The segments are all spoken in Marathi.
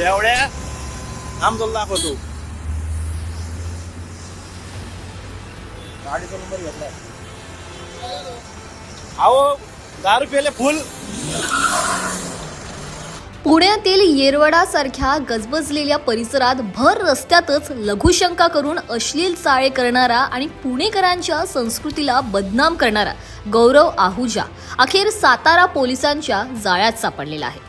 एवढ्या? थांब तुला दाखवतो. गाडीचा नंबर घेतला अहो दारू पेले फुल पुण्यातील येरवडासारख्या गजबजलेल्या परिसरात भर रस्त्यातच लघुशंका करून अश्लील चाळे करणारा आणि पुणेकरांच्या संस्कृतीला बदनाम करणारा गौरव आहुजा अखेर सातारा पोलिसांच्या जाळ्यात सापडलेला आहे.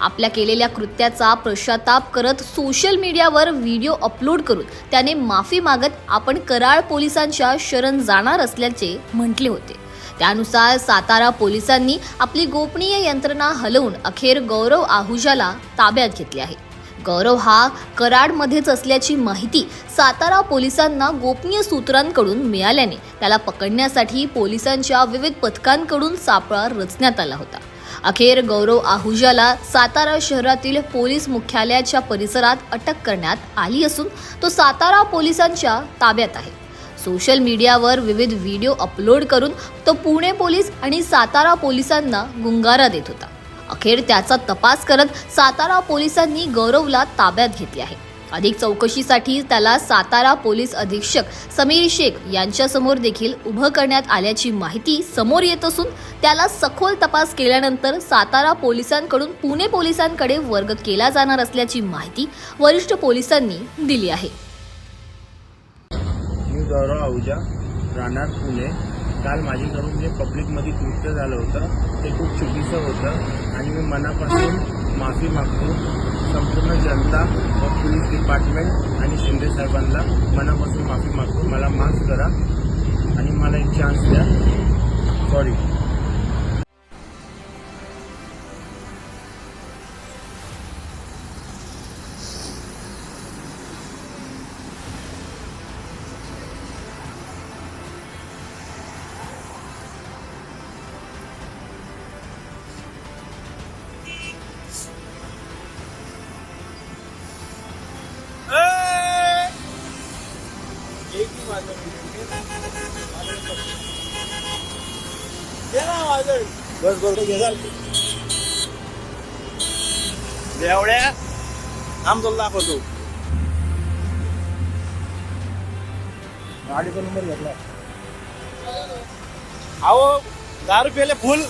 आपल्या केलेल्या कृत्याचा पश्चाताप करत सोशल मीडियावर व्हिडिओ अपलोड करून त्याने माफी मागत आपण कराळ पोलिसांच्या शरण जाणार असल्याचे म्हटले होते. त्यानुसार सातारा पोलिसांनी आपली गोपनीय यंत्रणा हलवून अखेर गौरव आहुजाला ताब्यात घेतले आहे. गौरव हा कराडमध्येच असल्याची माहिती सातारा पोलिसांना गोपनीय सूत्रांकडून मिळाल्याने त्याला पकडण्यासाठी पोलिसांच्या विविध पथकांकडून सापळा रचण्यात आला होता. अखेर गौरव आहुजाला सातारा शहरातील पोलीस मुख्यालयाच्या परिसरात अटक करण्यात आली असून तो सातारा पोलिसांच्या ताब्यात आहे. सोशल मीडियावर विविध व्हिडिओ अपलोड करून तो पुणे पोलीस आणि सातारा पोलिसांना गुंगारा देत होता. अखेर त्याचा तपास करत सातारा पोलिसांनी गौरवला ताब्यात घेतले आहे. अधिक चौकशीसाठी त्याला सातारा पोलीस अधीक्षक समीर शेख यांच्यासमोर देखील उभं करण्यात आल्याची माहिती समोर येत असून त्याला सखोल तपास केल्यानंतर सातारा पोलिसांकडून पुणे पोलिसांकडे वर्ग केला जाणार असल्याची माहिती वरिष्ठ पोलिसांनी दिली आहे. गौरव आहुजा राहणार पुणे. काल माझ्याकडून जे पब्लिकमध्ये कृत्य झालं होतं ते खूप चुकीचं होतं आणि मी मनापासून माफी मागतो. संपूर्ण जनता व पोलीस डिपार्टमेंट आणि शिंदे साहेबांना मनापासून माफी मागतो. बस बरोबर घेजाल एवढ्या थांब तुला दाखवतो. गाडीचा नंबर घेतला. अहो दारू पेले फुल